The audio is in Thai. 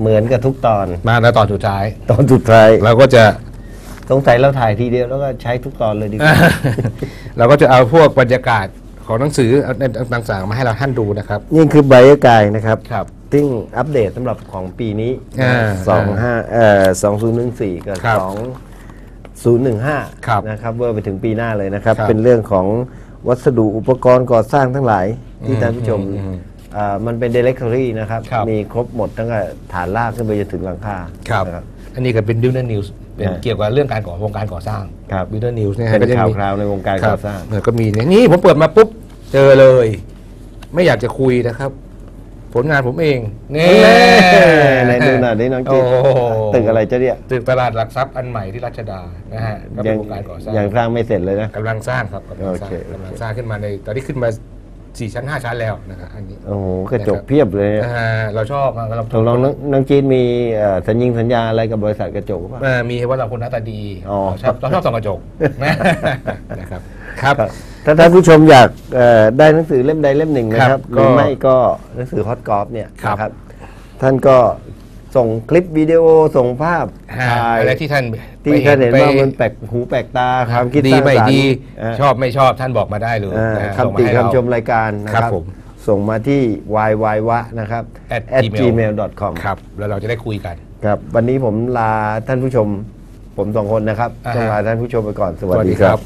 เหมือนกับทุกตอน มาในตอนสุดท้าย ตอนสุดท้ายเราก็จะสงสัยเราถ่ายทีเดียวแล้วก็ใช้ทุกตอนเลยดีกว่าเราก็จะเอาพวกบรรยากาศของหนังสือต่างๆมาให้เราท่านดูนะครับ นี่คือไบโอกายนะครับครับซึ่งอัปเดตสำหรับของปีนี้อ่าสองห้าเอ่อสองศูนย์หนึ่งสี่กับครับสองศูนย์หนึ่งห้าครับนะครับเวอร์ไปถึงปีหน้าเลยนะครับครับ เป็นเรื่องของวัสดุอุปกรณ์ก่อสร้างทั้งหลายที่อืมท่านผู้ชมอื มอ่ามันเป็น directory นะครับ ครับ มีครบหมดตั้งแต่ฐานรากขึ้นไปจนถึงหลังคาครับนะ อันนี้ก็เป็นดิวเนอร์นิวส์เป็นอ่าเกี่ยวกับเรื่องการก่อวงการก่อสร้างครับ ดิวเนอร์นิวส์เนี่ยเป็นก็จะข่าวมี คราวในวงการคก่รัอบสร้างเนี่ยก็มีเนี่ยนี่ผมเปิดมาปุ๊บ เจอเลย ไม่อยากจะคุยนะครับ ผลงานผมเองนี่ในดูหน่อยดิน้องจิ๊โอ้โหตึกอะไรจะเนี่ย ตึกตลาดหลักทรัพย์อันใหม่ที่รัชดานะฮะก็เป็ยันงโครงการก่อสร้างยังสร้างไม่เสร็จเลยนะ กำลังสร้างครับกำลังสร้างโอเคโอเค กำลังสร้างขึ้นมาในตอนนี้ขึ้นมา สี่ชั้นห้าชั้นแล้วนะครับอันนี้ โอ้โหกระจกเพียบเลยนะฮะเราชอบนะเราตกลงน้องน้องจีนมีเอ่อสัญญิงสัญญาอะไรกับบริษัทกระจกป่ะ เออมีว่าเราคนหน้าตาดีอ๋อ เราชอบเราชอบส่องกระจกนะนะครับครับ ถ้าท่านผู้ชมอยากเอ่อได้หนังสือเล่มใดเล่มหนึ่งนะคครัรับบหรือก็ไม่ก็หนังสือฮอตกอล์ฟเนี่ยครับ นะครับท่านก็ ส่งคลิปวิดีโอส่งภาพอะไรที่ท่านที่ท่านเห็นว่ามันแปลกหูแปลกตาความคิดดีไม่ดีชอบไม่ชอบท่านบอกมาได้เลยคำติคำชมรายการนะครับส่งมาที่ yyw นะครับ at gmail.com ครับ แล้วเราจะได้คุยกันครับ วันนี้ผมลาท่านผู้ชม ผมสองคนนะครับต้องลาท่านผู้ชมไปก่อนสวัสดีครับ